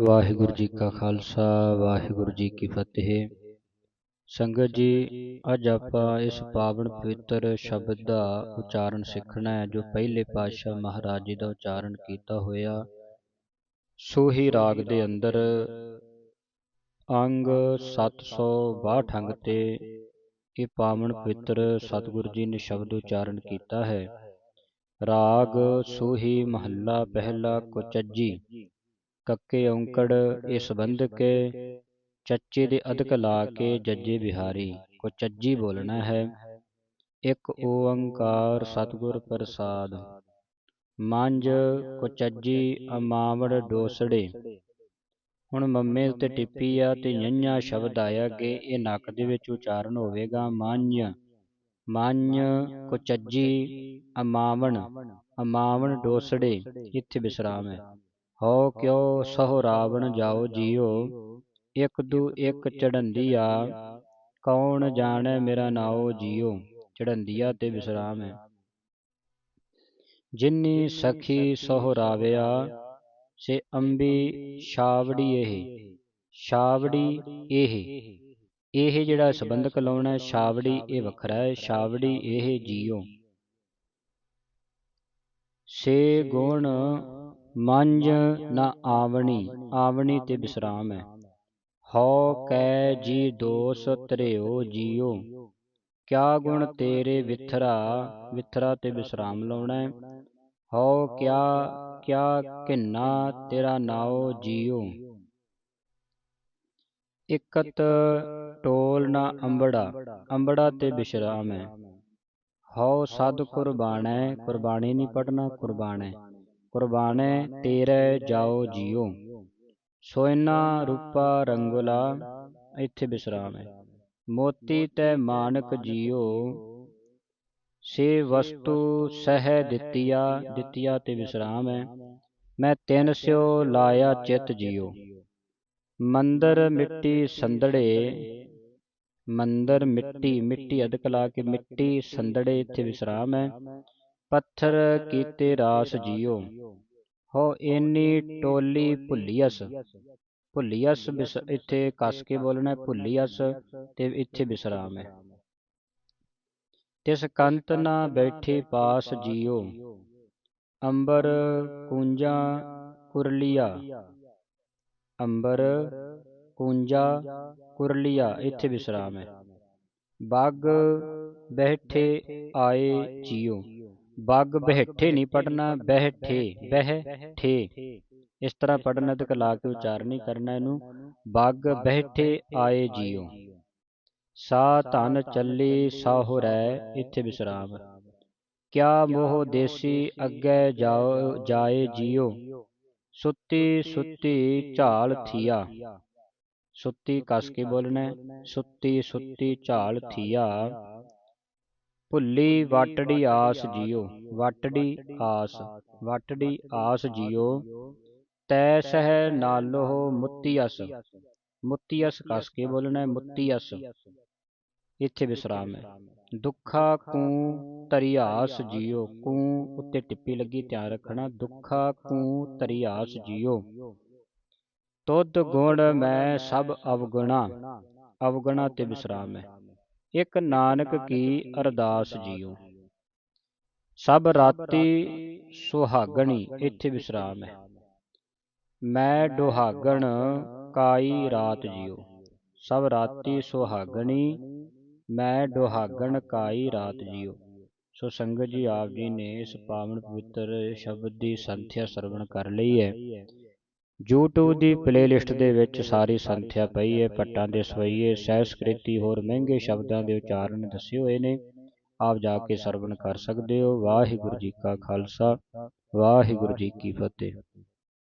ਵਾਹਿਗੁਰੂ ਜੀ ਕਾ ਖਾਲਸਾ, ਵਾਹਿਗੁਰੂ ਜੀ ਕੀ ਫਤਿਹ। ਸੰਗਤ ਜੀ, ਅੱਜ ਆਪਾਂ ਇਸ ਪਾਵਨ ਪਵਿੱਤਰ ਸ਼ਬਦ ਦਾ ਉਚਾਰਨ ਸਿੱਖਣਾ ਹੈ, ਜੋ ਪਹਿਲੇ ਪਾਤਸ਼ਾਹ ਮਹਾਰਾਜ ਜੀ ਦਾ ਉਚਾਰਨ ਕੀਤਾ ਹੋਇਆ। ਸੋਹੀ ਰਾਗ ਦੇ ਅੰਦਰ, ਅੰਗ 762 ਅੰਗ ਤੇ ਇਹ ਪਾਵਨ ਪਵਿੱਤਰ ਸਤਿਗੁਰੂ ਜੀ ਨੇ ਸ਼ਬਦ ਉਚਾਰਨ ਕੀਤਾ ਹੈ। ਰਾਗ ਸੋਹੀ ਮਹੱਲਾ ਪਹਿਲਾ ਕੁਚੱਜੀ। ਕੱਕੇ ਔਂਕੜ ਇਹ ਸੰਬੰਧ ਕੇ ਚੱਚੇ ਦੇ ਅਧਿਕ ਲਾ ਕੇ ਜੱਜੇ ਬਿਹਾਰੀ ਕੋ ਚੱਜੀ ਬੋਲਣਾ ਹੈ ਇੱਕ ਓੰਕਾਰ ਸਤਿਗੁਰ ਪ੍ਰਸਾਦ ਮੰਜ ਕੋ ਚੱਜੀ ਅਮਾਵੜ ਡੋਸੜੇ ਹੁਣ ਮੰਮੇ ਉੱਤੇ ਟਿੱਪੀ ਆ ਤੇ ਯੰਨਿਆ ਸ਼ਬਦ ਆਇਆ ਅੱਗੇ ਇਹ ਨੱਕ ਦੇ ਵਿੱਚ ਉਚਾਰਨ ਹੋਵੇਗਾ ਮੰਝ ਮੰਝ ਕੋ ਚੱਜੀ ਅਮਾਵਣ ਅਮਾਵਣ ਡੋਸੜੇ ਇੱਥੇ ਵਿਸਰਾਮ ਹੈ ਹੋ ਕਿਉ ਸਹੁ ਰਾਵਣ ਜਾਓ ਜੀਓ ਇਕ ਦੂ ਇਕ ਚੜੰਦੀਆ ਕੌਣ ਜਾਣੈ ਮੇਰਾ ਨਾਉ ਜੀਓ ਚੜੰਦੀਆ ਤੇ ਵਿਸਰਾਮ ਹੈ। ਜਿਨੀ ਸਖੀ ਸਹੁ ਰਾਵਿਆ ਸੇ ਅੰਬੀ ਸ਼ਾਵੜੀ ਇਹ ਸ਼ਾਵੜੀ ਇਹ ਇਹ ਜਿਹੜਾ ਸੰਬੰਧਕ ਲਾਉਣਾ ਹੈ ਸ਼ਾਵੜੀ ਇਹ ਵੱਖਰਾ ਹੈ ਸ਼ਾਵੜੀ ਇਹ ਜੀਓ। ਸੇ ਗੁਣ ਮੰਜ ਨਾ ਆਵਣੀ ਆਵਣੀ ਤੇ ਵਿਸਰਾਮ ਹੈ। ਹਉ ਕੈ ਜੀ ਦੋਸ ਤਰਿਓ ਜੀਓ। ਕਿਆ ਗੁਣ ਤੇਰੇ ਵਿਥਰਾ ਵਿਥਰਾ ਤੇ ਵਿਸਰਾਮ ਲਾਉਣਾ ਹੈ। ਹਉ ਕਿਆ ਕਿਆ ਕਿੰਨਾ ਤੇਰਾ ਨਾਉ ਜੀਓ। ਇਕਤ ਟੋਲ ਨਾ ਅੰਬੜਾ ਅੰਬੜਾ ਤੇ ਵਿਸਰਾਮ ਹੈ। ਹਉ ਸਦ ਕੁਰਬਾਨੈ ਕੁਰਬਾਨੀ ਨਹੀਂ ਪੜਨਾ ਕੁਰਬਾਨੈ ਕੁਰਬਾਨੇ ਤੇਰੇ ਜਾਓ ਜੀਓ। ਸੋਇਨਾ ਰੂਪਾ ਰੰਗਲਾ ਇੱਥੇ ਵਿਸਰਾਮ ਹੈ। ਮੋਤੀ ਤੇ ਮਾਨਕ ਜੀਓ। ਸੇ ਵਸਤੂ ਸਹਿ ਦਿੱਤੀਆ ਦਿੱਤੀਆ ਤੇ ਵਿਸਰਾਮ ਹੈ। ਮੈਂ ਤਿੰਨ ਸਿਓ ਲਾਇਆ ਚਿਤ ਜੀਓ। ਮੰਦਰ ਮਿੱਟੀ ਸੰਦੜੇ ਮੰਦਰ ਮਿੱਟੀ ਮਿੱਟੀ ਅਦਕ ਲਾ ਕੇ ਮਿੱਟੀ ਸੰਦੜੇ ਇੱਥੇ ਵਿਸਰਾਮ ਹੈ। ਪੱਥਰ ਕੀਤੇ ਰਾਸ ਜੀਓ। ਹੋ ਏਨੀ ਟੋਲੀ ਭੁੱਲੀਅਸ। ਭੁੱਲੀਅਸ ਇੱਥੇ ਕੱਸ ਕੇ ਬੋਲਣਾ ਭੁੱਲੀਅਸ ਤੇ ਇੱਥੇ ਵਿਸਰਾਮ ਹੈ। ਤਿਸ ਕੰਤ ਨਾ ਬੈਠੇ ਪਾਸ ਜੀਓ। ਅੰਬਰ ਕੁੰਜਾ ਕੁਰਲੀਆ। ਅੰਬਰ ਕੁੰਜਾ ਕੁਰਲੀਆ, ਇੱਥੇ ਵਿਸਰਾਮ ਹੈ। ਬਾਗ ਬੈਠੇ ਆਏ ਜੀਓ। ਬਾਗ ਬਹਿਠੇ ਨਹੀਂ ਪੜਨਾ ਬਹਿਠੇ ਬਹਿਠੇ ਇਸ ਤਰ੍ਹਾਂ ਪੜਨਾ ਤੇ ਲਾ ਕੇ ਉਚਾਰਨ ਨਹੀਂ ਕਰਨਾ ਇਹਨੂੰ। ਬਾਗ ਬਹਿਠੇ ਆਏ ਜੀਓ। ਸਾ ਧਨ ਚੱਲੀ ਸਾਹੁ ਰਹਿ ਇੱਥੇ ਵਿਸਰਾਮ। ਕਿਆ ਮੋਹ ਦੇਸੀ ਅੱਗੇ ਜਾਓ ਜਾਏ ਜੀਓ। ਸੁੱਤੀ ਸੁੱਤੀ ਝਾਲ ਥੀਆ। ਸੁੱਤੀ ਕਸ ਕੇ ਬੋਲਣਾ ਸੁੱਤੀ ਸੁੱਤੀ ਝਾਲ ਥੀਆ। ਭੁੱਲੀ ਵਾਟੜੀ ਆਸ ਜੀਓ ਵਾਟੜੀ ਆਸ ਵਾਟੜੀ ਆਸ ਜੀਓ। ਤੈ ਸਹਿ ਨਾਲੋ ਮੁੱਤੀਅਸ ਮੁੱਤੀਅਸ ਕਸ ਕੇ ਬੋਲਣਾ ਹੈ ਮੁੱਤੀਅਸ ਇੱਥੇ ਵਿਸਰਾਮ ਹੈ। ਦੁੱਖਾ ਕੂ ਤਰਿਆਸ ਜੀਓ। ਕੂ ਉੱਤੇ ਟਿੱਪੀ ਲੱਗੀ ਧਿਆਨ ਰੱਖਣਾ। ਦੁੱਖਾ ਕੂ ਤਰਿਆਸ ਜੀਓ। ਤੁਧ ਗੁਣ ਮੈਂ ਸਭ ਅਵਗੁਣਾ। ਅਵਗੁਣਾ। ਤੇ ਵਿਸਰਾਮ ਹੈ। ਇੱਕ ਨਾਨਕ ਕੀ ਅਰਦਾਸ ਜੀਓ। ਸਭ ਰਾਤੀ ਸੁਹਾਗਣੀ ਇੱਥੇ ਵਿਸਰਾਮ ਹੈ। ਮੈਂ ਦੁਹਾਗਣ ਕਾਈ ਰਾਤ ਜੀਓ। ਸਭ ਰਾਤੀ ਸੁਹਾਗਣੀ ਮੈਂ ਦੁਹਾਗਣ ਕਾਈ ਰਾਤ ਜੀਓ। ਸੋ ਸੰਗਤ ਜੀ ਆਪ ਜੀ ਨੇ ਇਸ ਪਾਵਨ ਪਵਿੱਤਰ ਸ਼ਬਦ ਦੀ ਸੰਥਿਆ ਸਰਵਣ ਕਰ ਲਈ ਹੈ। YouTube ਦੀ ਪਲੇਲਿਸਟ ਦੇ ਵਿੱਚ ਸਾਰੀ ਸੰਥਿਆ ਪਈ ਹੈ ਪੱਟਾਂ ਦੇ ਸਵਈਏ, ਸਹਿਸਕ੍ਰਿਤੀ, ਹੋਰ ਮਹਿੰਗੇ ਸ਼ਬਦਾਂ ਦੇ ਉਚਾਰਨ ਦੱਸੇ ਹੋਏ ਨੇ। ਆਪ ਜਾ ਕੇ ਸਰਵਣ ਕਰ ਸਕਦੇ ਹੋ। ਵਾਹਿਗੁਰੂ ਜੀ ਕਾ ਖਾਲਸਾ, ਵਾਹਿਗੁਰੂ ਜੀ ਕੀ ਫਤਿਹ।